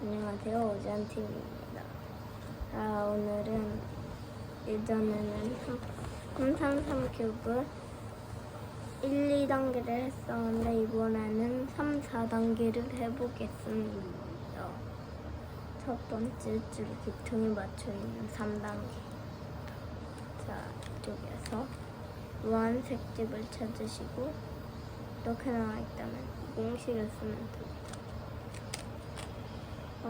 안녕하세요 오지안TV입니다. 아, 오늘은 예전에는 333 큐브 1, 2단계를 했었는데 이번에는 3, 4단계를 해보겠습니다. 첫 번째 줄 기둥에 맞춰있는 3단계. 자 이쪽에서 무한색 집을 찾으시고 이렇게 나와있다면 이 공식을 쓰면 됩니다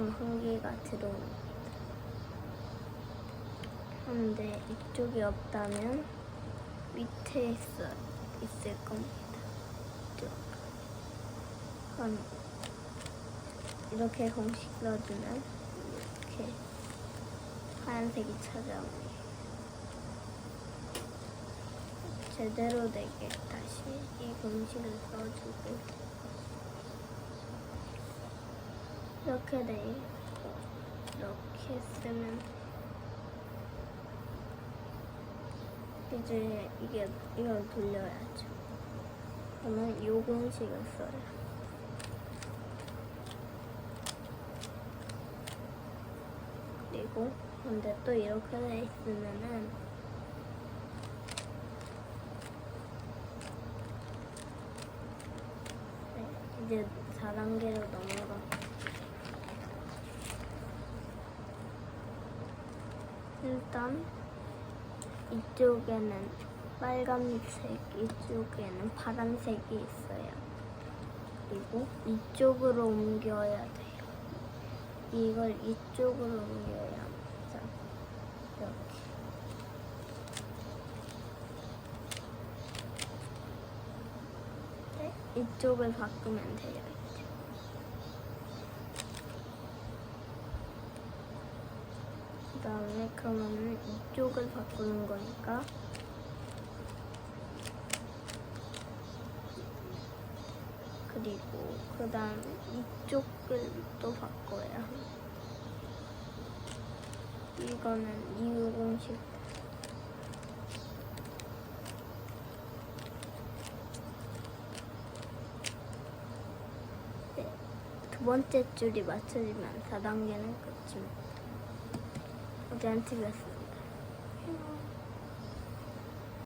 한 개가 들어옵니다. 그런데 이쪽이 없다면 밑에 있어, 있을 겁니다. 이쪽. 그럼 이렇게 공식 넣어주면 이렇게 하얀색이 찾아옵니다. 제대로 되게 다시 이 공식을 써주고 이렇게 돼 있고 이렇게 쓰면 이제 이게 이걸 돌려야죠. 그러면 이 공식을 써요. 그리고 근데 또 이렇게 돼 있으면은 네, 이제 4단계로 넘어가. 일단 이쪽에는 빨간색, 이쪽에는 파란색이 있어요. 그리고 이쪽으로 옮겨야 돼요. 이걸 이쪽으로 옮겨야 합니다. 이렇게. 네, 이쪽을 바꾸면 돼요. 이제. 그 다음에 그러면 이쪽을 바꾸는 거니까 그리고 그 다음에 이쪽을 또 합니다. 이거는 이유 공식 네, 두 번째 줄이 맞춰지면 4단계는 끝입니다. done.